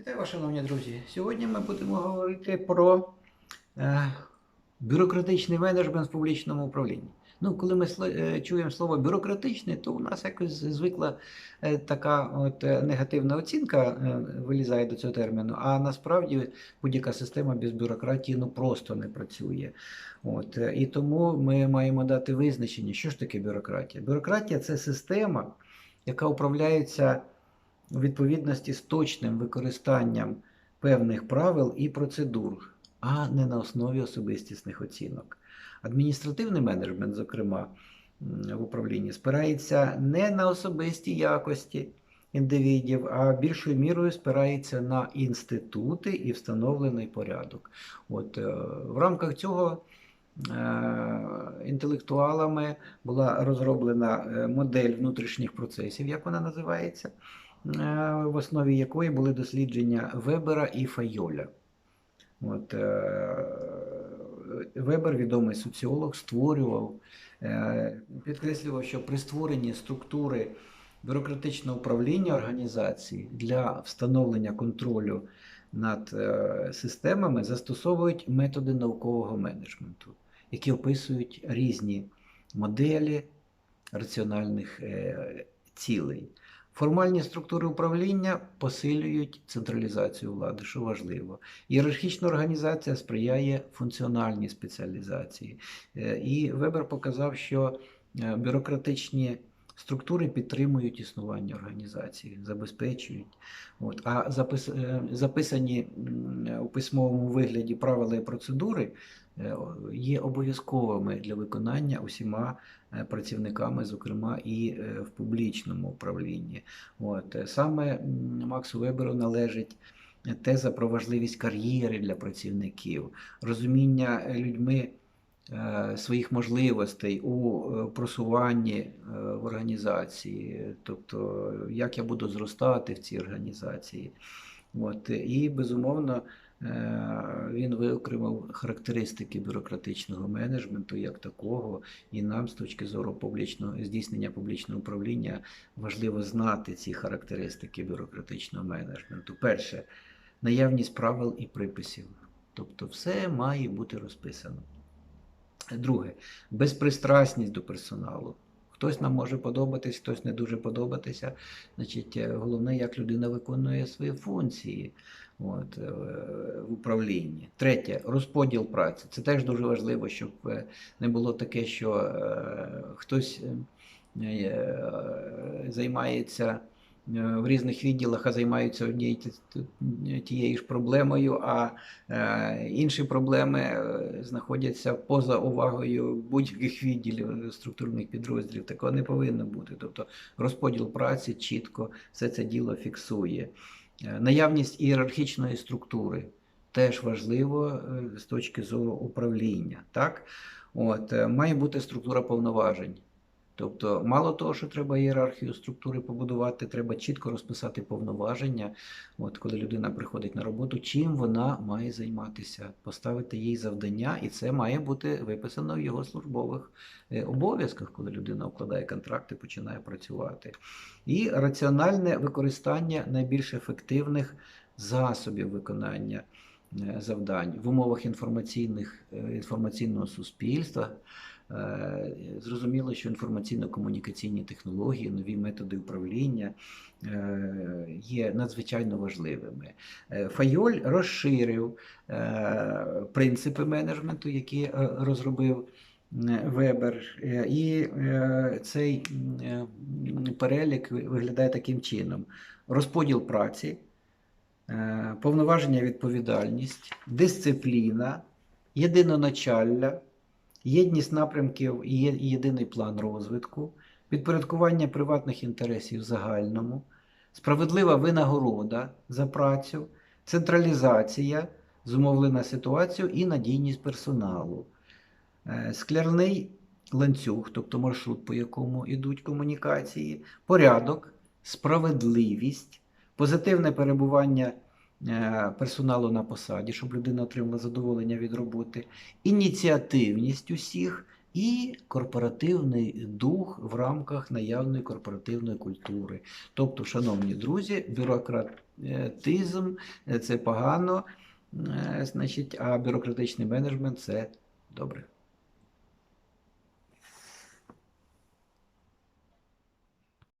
Вітаю шановні друзі. Сьогодні ми будемо говорити про е, бюрократичний менеджмент в публічному управлінні. Ну, коли ми е, чуємо слово бюрократичний, то у нас якось звикла е, така от, е, негативна оцінка е, вилізає до цього терміну. А насправді будь-яка система без бюрократії ну, просто не працює. От, е, і тому ми маємо дати визначення, що ж таке бюрократія. Бюрократія це система, яка управляється у відповідності з точним використанням певних правил і процедур, а не на основі особистісних оцінок. Адміністративний менеджмент, зокрема, в управлінні, спирається не на особисті якості індивідів, а більшою мірою спирається на інститути і встановлений порядок. От, е, в рамках цього е, інтелектуалами була розроблена е, модель внутрішніх процесів, як вона називається, в основі якої були дослідження Вебера і Файоля. От, е, Вебер, відомий соціолог, створював, е, підкреслював, що при створенні структури бюрократичного управління організації для встановлення контролю над е, системами застосовують методи наукового менеджменту, які описують різні моделі раціональних е, цілей. Формальні структури управління посилюють централізацію влади, що важливо. Ієрархічна організація сприяє функціональній спеціалізації. Е, І Вебер показав, що е, бюрократичні структури підтримують існування організації, забезпечують. От. А запис, е, записані у письмовому вигляді правила і процедури е, є обов'язковими для виконання усіма е, працівниками, зокрема і в публічному управлінні. От. Саме Максу Веберу належить теза про важливість кар'єри для працівників, розуміння людьми своїх можливостей у е, просуванні е, в організації, тобто як я буду зростати в цій організації. От. І, безумовно, е, він виокремив характеристики бюрократичного менеджменту як такого, і нам з точки зору публічного здійснення публічного управління важливо знати ці характеристики бюрократичного менеджменту. Перше, наявність правил і приписів. Тобто все має бути розписано. Друге, безпристрасність до персоналу. Хтось нам може подобатись, хтось не дуже подобатися. Значить, е, головне, як людина виконує свої функції от, е, в управлінні. Третє розподіл праці. Це теж дуже важливо, щоб е, не було таке, що хтось е, е, займається в різних відділах, а займаються однією тією ж проблемою, а е, інші проблеми е, знаходяться поза увагою будь-яких відділів е, структурних підрозділів. Такого не повинно бути. Тобто розподіл праці чітко все це діло фіксує. Е, Наявність ієрархічної структури теж важливо е, з точки зору управління. Так? От, е, має бути структура повноважень. Тобто, мало того, що треба ієрархію структури побудувати, треба чітко розписати повноваження, от коли людина приходить на роботу, чим вона має займатися, поставити їй завдання, і це має бути виписано в його службових е, обов'язках, коли людина укладає контракти, починає працювати. І раціональне використання найбільш ефективних засобів виконання е, завдань в умовах інформаційних, е, інформаційного суспільства. Е, Зрозуміло, що інформаційно-комунікаційні технології, нові методи управління е, є надзвичайно важливими. Е, Файоль розширив принципи менеджменту, які розробив Вебер, і цей перелік виглядає таким чином: розподіл праці, повноваження відповідальність, дисципліна, єдиноначалля, єдність напрямків і єдиний план розвитку, підпорядкування приватних інтересів загальному, справедлива винагорода за працю, централізація, зумовлена ситуацією і надійність персоналу, Е, скляний ланцюг, тобто маршрут, по якому йдуть комунікації, порядок, справедливість, позитивне перебування персоналу на посаді, щоб людина отримала задоволення від роботи, ініціативність усіх, і корпоративний дух в рамках наявної корпоративної культури. Тобто, шановні друзі, бюрократизм е, це погано, е, значить, а бюрократичний менеджмент це добре.